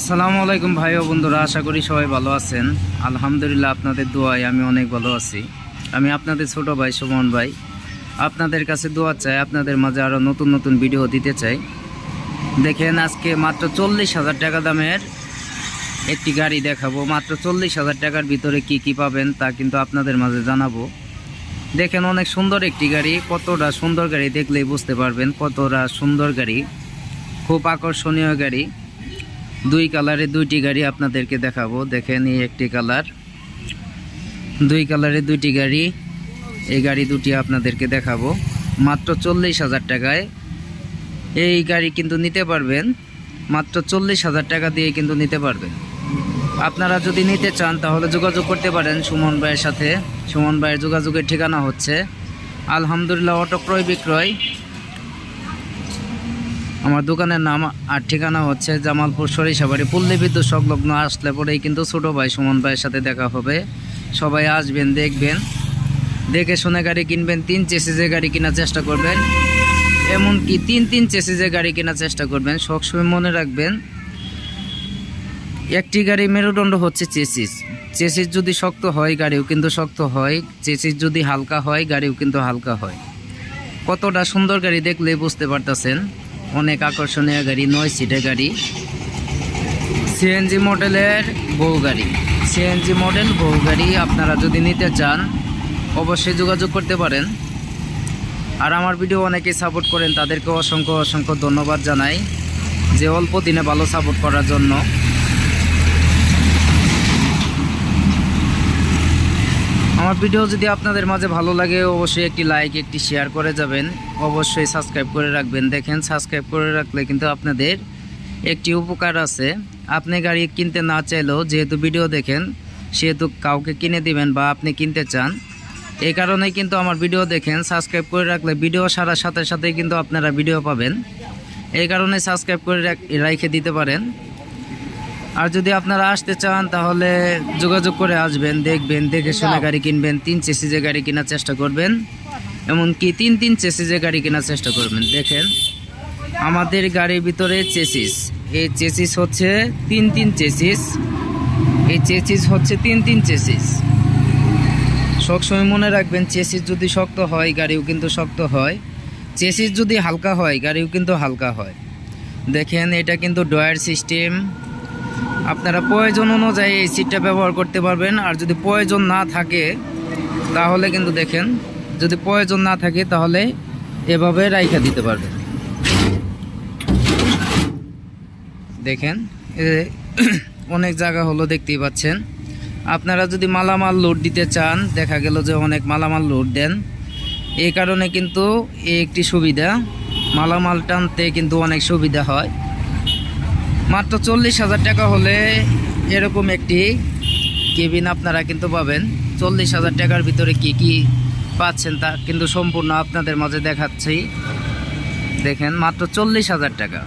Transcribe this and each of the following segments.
আসসালামু আলাইকুম ভাই ও বন্ধুরা, আশা করি সবাই ভালো আছেন। আলহামদুলিল্লাহ আপনাদের দোয়ায় আমি অনেক ভালো আছি। আমি আপনাদের ছোট ভাই সুমন ভাই, আপনাদের কাছে দোয়া চাই, আপনাদের মাঝে আরও নতুন নতুন ভিডিও দিতে চাই। দেখেন, আজকে মাত্র চল্লিশ হাজার টাকা দামের একটি গাড়ি দেখাবো। মাত্র চল্লিশ হাজার টাকার ভিতরে কি কি পাবেন তা কিন্তু আপনাদের মাঝে জানাব। দেখেন, অনেক সুন্দর একটি গাড়ি, কতটা সুন্দর গাড়ি দেখলেই বুঝতে পারবেন, কতটা সুন্দর গাড়ি। খুব আকর্ষণীয় গাড়ি। দুই কালারে দুইটি গাড়ি আপনাদেরকে দেখাবো। দেখেন এই একটি কালার। দুই কালারে দুইটি গাড়ি। এই গাড়ি দুটি আপনাদেরকে দেখাবো। মাত্র চল্লিশ হাজার টাকায়। এই গাড়ি কিন্তু নিতে পারবেন। মাত্র চল্লিশ হাজার টাকা দিয়ে কিন্তু নিতে পারবেন। আপনারা যদি নিতে চান, তাহলে যোগাযোগ করতে পারেন সুমন ভাইয়ের সাথে। সুমন ভাইয়ের যোগাযোগের ঠিকানা হচ্ছে আলহামদুলিল্লাহ অটো ক্রয় বিক্রয় আমার দোকানের নাম আর ঠিকানা হচ্ছে জামালপুর সরিষাবাড়ি পল্লী বিদ্যুৎ সংলগ্ন আসলে পরেই কিন্তু ছোটো ভাই সুমন ভাইয়ের সাথে দেখা হবে। সবাই আসবেন, দেখবেন। দেখে শুনে গাড়ি কিনবেন, তিন চেসিজে গাড়ি কেনার চেষ্টা করবেন। এমনকি তিন তিন চেসিজে গাড়ি কেনার চেষ্টা করবেন। সবসময় মনে রাখবেন, একটি গাড়ি মেরুদণ্ড হচ্ছে চেসিস। চেসিস যদি শক্ত হয়, গাড়িও কিন্তু শক্ত হয়। চেসিস যদি হালকা হয়, গাড়িও কিন্তু হালকা হয়। কতটা সুন্দর গাড়ি দেখলে বুঝতে পারতেছেন। অনেক আকর্ষণীয় গাড়ি, নয় সিটের গাড়ি। সিএনজি মডেলের বউ গাড়ি। সিএনজি মডেল বউ গাড়ি আপনারা যদি নিতে চান, অবশ্যই যোগাযোগ করতে পারেন। আর আমার ভিডিও অনেকেই সাপোর্ট করেন তাদেরকে অসংখ্য অসংখ্য ধন্যবাদ জানাই যে অল্প দিনে ভালো সাপোর্ট করার জন্য। আমার ভিডিও যদি আপনাদের মাঝে ভালো লাগে, অবশ্যই একটি লাইক একটি শেয়ার করে যাবেন। অবশ্যই সাবস্ক্রাইব করে রাখবেন। দেখেন সাবস্ক্রাইব করে রাখলে কিন্তু আপনাদের একটি উপকার আছে। আপনি গাড়ি কিনতে না চাইলেও যেহেতু ভিডিও দেখেন, সেহেতু কাউকে কিনে দিবেন বা আপনি কিনতে চান, এই কারণে কিন্তু আমার ভিডিও দেখেন। সাবস্ক্রাইব করে রাখলে ভিডিও সারার সাথে সাথে কিন্তু আপনারা ভিডিও পাবেন। এই কারণে সাবস্ক্রাইব করে রাখ- রেখে দিতে পারেন। আর যদি আপনারা আসতে চান তাহলে যোগাযোগ করে আসবেন দেখবেন দেখে শুনে গাড়ি কিনবেন তিন চেসিজে গাড়ি কেনার চেষ্টা করবেন। এমনকি তিন তিন চেসিজে গাড়ি কেনার চেষ্টা করবেন। দেখেন আমাদের গাড়ির ভিতরে চেসিস। এই চেসিস হচ্ছে তিন তিন চেসিস। এই চেসিস হচ্ছে তিন তিন চেসিস। সবসময় মনে রাখবেন চেসিস যদি শক্ত হয় গাড়িও কিন্তু শক্ত হয়। চেসিস যদি হালকা হয় গাড়িও কিন্তু হালকা হয়। দেখেন এটা কিন্তু ডয়ার সিস্টেম। আপনারা প্রয়োজন অনুযায়ী এই সিটটা ব্যবহার করতে পারবেন। আর যদি প্রয়োজন না থাকে, তাহলে কিন্তু দেখেন, যদি প্রয়োজন না থাকে, তাহলে এভাবে রাইখা দিতে পারবেন। দেখেন অনেক জায়গা হলো, দেখতেই পাচ্ছেন। আপনারা যদি মালামাল লোড দিতে চান, দেখা গেল যে অনেক মালামাল লোড দেন। এই কারণে কিন্তু একটি সুবিধা, মালামাল টানতে কিন্তু অনেক সুবিধা হয়। মাত্র চল্লিশ হাজার টাকা হলে এরকম একটি কেবিন আপনারা কিন্তু পাবেন। চল্লিশ হাজার টাকার ভিতরে কি কি পাচ্ছেন তা কিন্তু সম্পূর্ণ আপনাদের মাঝে দেখাচ্ছি। দেখেন, মাত্র চল্লিশ হাজার টাকা।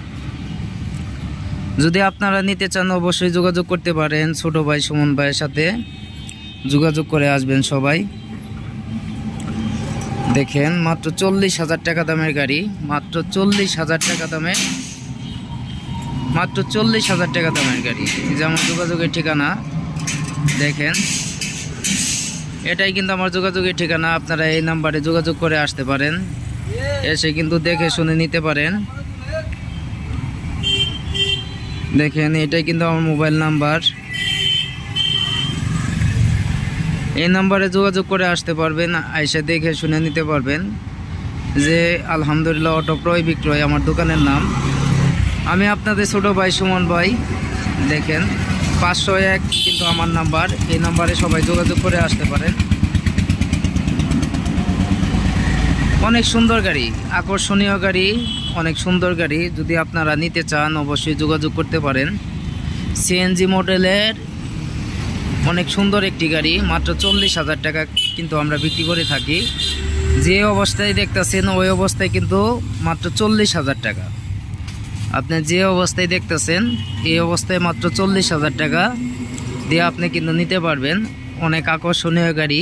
যদি আপনারা নিতে চান, অবশ্যই যোগাযোগ করতে পারেন। ছোট ভাই, সুমন ভাইয়ের সাথে যোগাযোগ করে আসবেন সবাই। দেখেন, মাত্র চল্লিশ হাজার টাকা দামের গাড়ি। মাত্র চল্লিশ হাজার টাকা দামের মাত্র চল্লিশ হাজার টাকা দামের গাড়ি। যে আমার যোগাযোগের ঠিকানা, দেখেন। এটাই কিন্তু আমার যোগাযোগের ঠিকানা, আপনারা এই নাম্বারে যোগাযোগ করে আসতে পারেন। এসে কিন্তু দেখে শুনে নিতে পারেন। দেখেন, এটাই কিন্তু আমার মোবাইল নাম্বার। এই নাম্বারে যোগাযোগ করে আসতে পারবেন, এসে দেখে শুনে নিতে পারবেন যে, আলহামদুলিল্লাহ অটো ক্রয় বিক্রয় আমার দোকানের নাম। আমি আপনাদের ছোট ভাই সুমন ভাই, দেখেন, পাঁচশো এক কিন্তু আমার নাম্বার, এই নাম্বারে সবাই যোগাযোগ করে আসতে পারেন। অনেক সুন্দর গাড়ি, আকর্ষণীয় গাড়ি, অনেক সুন্দর গাড়ি, যদি আপনারা নিতে চান, অবশ্যই যোগাযোগ করতে পারেন। সিএনজি মডেলের অনেক সুন্দর একটি গাড়ি, মাত্র চল্লিশ হাজার টাকা কিন্তু আমরা বিক্রি করে থাকি। যে অবস্থায় দেখতেছেন, ওই অবস্থায় কিন্তু মাত্র চল্লিশ হাজার টাকা। আপনি যে অবস্থায় দেখতেছেন, এই অবস্থায় মাত্র চল্লিশ হাজার টাকা দিয়ে আপনি কিন্তু নিতে পারবেন। অনেক আকর্ষণীয় গাড়ি।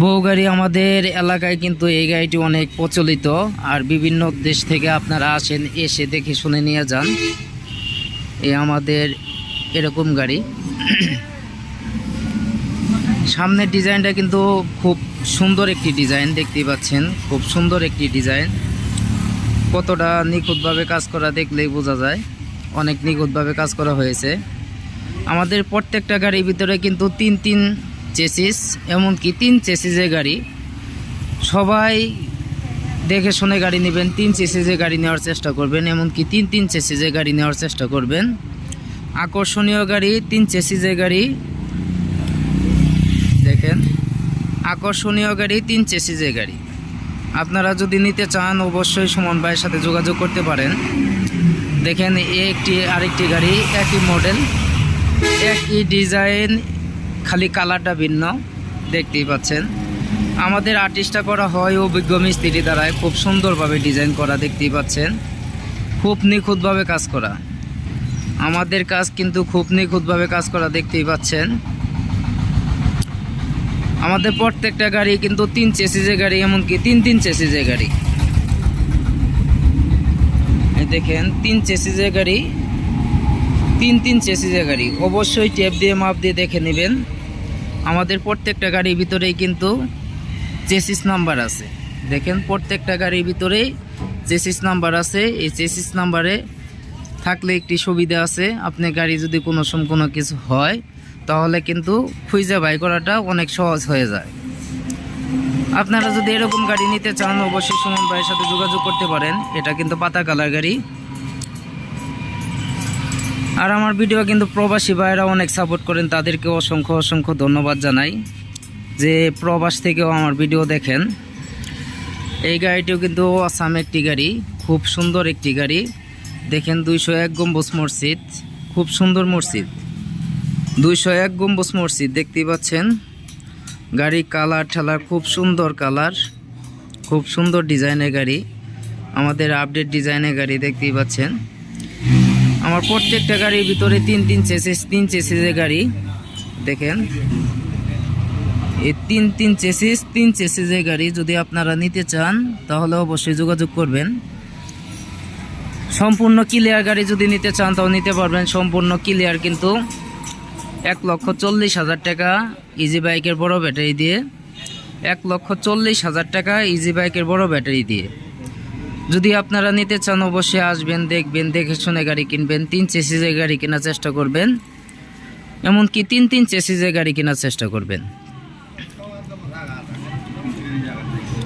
বহু গাড়ি আমাদের এলাকায় কিন্তু এই গাড়িটি অনেক প্রচলিত আর বিভিন্ন দেশ থেকে আপনারা আসেন, এসে দেখে শুনে নিয়ে যান। এই আমাদের এরকম গাড়ি। সামনের ডিজাইনটা কিন্তু খুব সুন্দর একটি ডিজাইন দেখতেই পাচ্ছেন, খুব সুন্দর একটি ডিজাইন। কতটা নিখুঁতভাবে কাজ করা দেখলেই বোঝা যায়। অনেক নিখুঁতভাবে কাজ করা হয়েছে। আমাদের প্রত্যেকটা গাড়ির ভিতরে কিন্তু তিন তিন চেসিস, এমনকি তিন চেসিসের গাড়ি। সবাই দেখে শুনে গাড়ি নেবেন, তিন চেসিসে গাড়ি নেওয়ার চেষ্টা করবেন, এমনকি তিন তিন চেসিসে গাড়ি নেওয়ার চেষ্টা করবেন। আকর্ষণীয় গাড়ি, তিন চেসিসের গাড়ি। দেখেন, আকর্ষণীয় গাড়ি, তিন চেসিসের গাড়ি। আপনারা যদি নিতে চান, অবশ্যই সুমন ভাইয়ের সাথে যোগাযোগ করতে পারেন। দেখেন একটি, আরেকটি গাড়ি, একই মডেল একই ডিজাইন খালি কালারটা ভিন্ন, দেখতেই পাচ্ছেন। আমাদের আর্টিস্টটা করা হয় অভিজ্ঞ মিস্ত্রি দ্বারায়, খুব সুন্দরভাবে ডিজাইন করা দেখতেই পাচ্ছেন। খুব নিখুঁতভাবে কাজ করা। আমাদের কাজ কিন্তু খুব নিখুঁতভাবে কাজ করা দেখতেই পাচ্ছেন। আমাদের প্রত্যেকটা গাড়ি কিন্তু তিন চেসিজের গাড়ি, এমনকি তিন তিন চেসিজের গাড়ি। দেখেন, তিন চেসিজের গাড়ি, তিন তিন চেসিজের গাড়ি। অবশ্যই টেপ দিয়ে, মাপ দিয়ে দেখে নেবেন। আমাদের প্রত্যেকটা গাড়ির ভিতরেই কিন্তু চেসিস নাম্বার আছে। দেখেন, প্রত্যেকটা গাড়ির ভিতরেই চেসিস নাম্বার আছে। এই চেসিস নাম্বারে থাকলে একটি সুবিধা আছে। আপনি গাড়ি যদি কোনো সময় কোনো কিছু হয় তাহলে কিন্তু খুঁজে বাই করাটা অনেক সহজ হয়ে যায়। আপনারা যদি এরকম গাড়ি নিতে চান, অবশ্যই সুমন ভাইয়ের সাথে যোগাযোগ করতে পারেন। এটা কিন্তু পাতা কালার গাড়ি। আর আমার ভিডিও কিন্তু প্রবাসী ভাইয়েরা অনেক সাপোর্ট করেন, তাদেরকে অসংখ্য অসংখ্য ধন্যবাদ জানাই যে প্রবাস থেকেও আমার ভিডিও দেখেন। এই গাড়িটিও কিন্তু আসাম একটি গাড়ি, খুব সুন্দর একটি গাড়ি। দেখেন দুইশো এক গম্বুজ মসজিদ, খুব সুন্দর মসজিদ। দুইশো এক গম্বুজ মসজিদ দেখতেই পাচ্ছেন। গাড়ি কালার ঠালার খুব সুন্দর কালার, খুব সুন্দর ডিজাইনের গাড়ি। আমাদের আপডেট ডিজাইনের গাড়ি দেখতেই পাচ্ছেন। আমার প্রত্যেকটা গাড়ির ভিতরে তিন তিন চেসিস, তিন চেসিসের গাড়ি, দেখেন। এই তিন তিন চেসিস, তিন চেসিসের গাড়ি যদি আপনারা নিতে চান, তাহলে অবশ্যই যোগাযোগ করবেন। সম্পূর্ণ ক্লিয়ার গাড়ি যদি নিতে চান, তাও নিতে পারবেন। সম্পূর্ণ ক্লিয়ার কিন্তু এক লক্ষ চল্লিশ হাজার টাকা ইজি বাইকের বড় ব্যাটারি দিয়ে। এক লক্ষ চল্লিশ হাজার টাকা ইজি বাইকের বড় ব্যাটারি দিয়ে। যদি আপনারা নিতে চান, অবশ্যই আসবেন, দেখবেন, দেখে শুনে গাড়ি কিনবেন। তিন চেসিজের গাড়ি কেনার চেষ্টা করবেন। এমনকি তিন তিন চেসিজের গাড়ি কেনার চেষ্টা করবেন।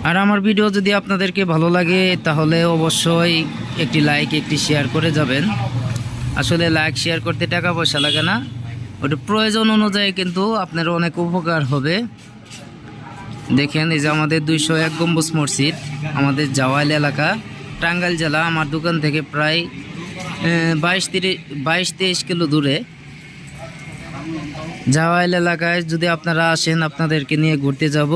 আর আমার ভিডিও যদি আপনাদেরকে ভালো লাগে, তাহলে অবশ্যই একটি লাইক একটি শেয়ার করে যাবেন। আসলে লাইক শেয়ার করতে টাকা পয়সা লাগে না। ওটা প্রয়োজন অনুযায়ী কিন্তু আপনার অনেক উপকার হবে। দেখেন, এই যে আমাদের দুইশো এক গম্বুজ মসজিদ, আমাদের জাওয়াইল এলাকা, টাঙ্গাইল জেলা, আমার দোকান থেকে প্রায় বাইশ তিরিশ বাইশ তেইশ কিলো দূরে। জাওয়াইল এলাকায় যদি আপনারা আসেন, আপনাদেরকে নিয়ে ঘুরতে যাব।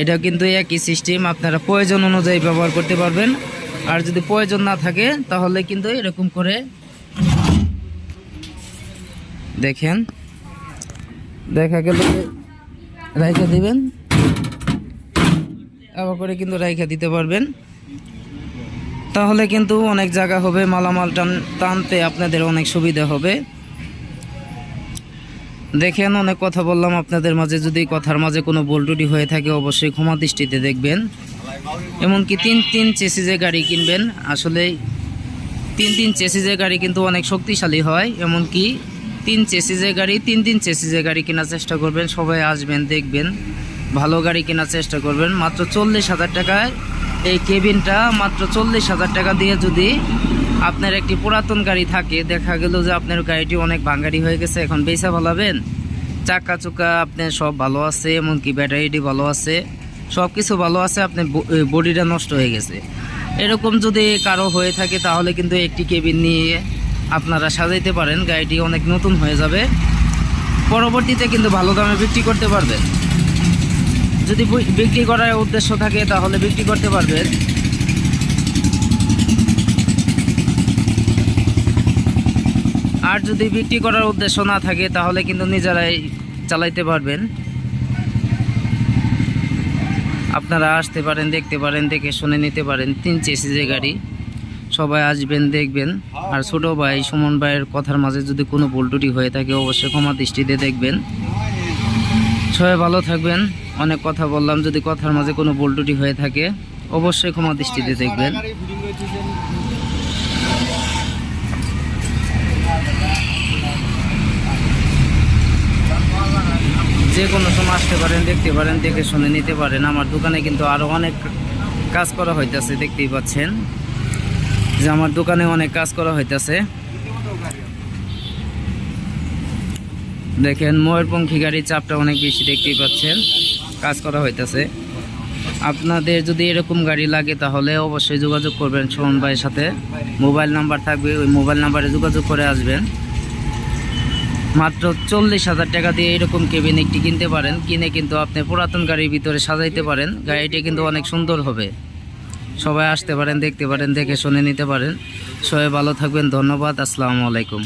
এটা কিন্তু একই সিস্টেম, আপনারা প্রয়োজন অনুযায়ী ব্যবহার করতে পারবেন। আর যদি প্রয়োজন না থাকে, তাহলে কিন্তু এরকম করে দেখেন। দেখা গেল রাইখা দিবেন। আবার করে কিন্তু রাইখা দিতে পারবেন। তাহলে কিন্তু অনেক জায়গা হবে, মালামাল টান টানতে আপনাদের অনেক সুবিধা হবে। দেখেন, অনেক কথা বললাম আপনাদের মাঝে। যদি কথার মাঝে কোনো বোল্টুটি হয়ে থাকে, অবশ্যই ক্ষমা দৃষ্টিতে দেখবেন। এমনকি তিন তিন চেসিজে গাড়ি কিনবেন। আসলে তিন তিন চেসিজে গাড়ি কিন্তু অনেক শক্তিশালী হয়। এমনকি তিন চেসিজের গাড়ি, তিন তিন চেসিজের গাড়ি কেনার চেষ্টা করবেন, সবাই আসবেন, দেখবেন। ভালো গাড়ি কেনার চেষ্টা করবেন। মাত্র চল্লিশ হাজার টাকায় এই কেবিনটা মাত্র চল্লিশ হাজার টাকা দিয়ে যদি আপনার একটি পুরাতন গাড়ি থাকে, দেখা গেল যে আপনার গাড়িটি অনেক ভাঙ্গারি হয়ে গেছে, এখন বেসা ভালাবেন চাকা চুকা আপনার সব ভালো আছে, এমনকি ব্যাটারিটি ভালো আছে সব কিছু ভালো আছে, আপনার বডিটা নষ্ট হয়ে গেছে। এরকম যদি কারও হয়ে থাকে, তাহলে কিন্তু একটি কেবিন নিয়ে আপনারা সাজাইতে পারেন, গাড়িটি অনেক নতুন হয়ে যাবে। পরবর্তীতে কিন্তু ভালো দামে বিক্রি করতে পারবেন। যদি বিক্রি করার উদ্দেশ্য থাকে, তাহলে বিক্রি করতে পারবেন। আর যদি বিক্রি করার উদ্দেশ্য না থাকে, তাহলে কিন্তু নিজেরাই চালাইতে পারবেন। আপনারা আসতে পারেন, দেখতে পারেন, দেখে শুনে নিতে পারেন। তিন চেসিজের গাড়ি। সবাই আসবেন, দেখবেন। আর ছোট ভাই সুমন ভাইয়ের কথার মাঝে যদি কোনো ভুল ত্রুটি হয়ে থাকে, অবশ্যই ক্ষমা দৃষ্টিতে দেখবেন। সবাই ভালো থাকবেন। অনেক কথা বললাম, যদি কথার মাঝে কোনো ভুল ত্রুটি হয়ে থাকে, অবশ্যই ক্ষমা দৃষ্টিতে দেখবেন। যে কোনো সময় আসতে পারেন, দেখতে পারেন, দেখে শুনে নিতে পারেন। আমার দোকানে কিন্তু আরও অনেক কাজ করা হইতাছে, দেখতেই পাচ্ছেন। যে আমার দোকানে অনেক কাজ করা হইতাছে। দেখেন, ময়ূরপঙ্খী গাড়ির চাপটা অনেক বেশি দেখতেই পাচ্ছেন, কাজ করা হইতাছে। আপনাদের যদি এরকম গাড়ি লাগে তাহলে অবশ্যই যোগাযোগ করবেন সোহন ভাইয়ের সাথে। মোবাইল নাম্বার থাকবে, ওই মোবাইল নাম্বারে যোগাযোগ করে আসবেন। মাত্র চল্লিশ হাজার টাকা দিয়ে এরকম কেবিন একটি কিনতে পারেন। কিনে কিন্তু আপনি পুরাতন গাড়ির ভিতরে সাজাইতে পারেন। গাড়িটি কিন্তু অনেক সুন্দর হবে। সবাই আসতে পারেন, দেখতে পারেন, দেখে শুনে নিতে পারেন। সবাই ভালো থাকবেন, ধন্যবাদ, আসসালামু আলাইকুম।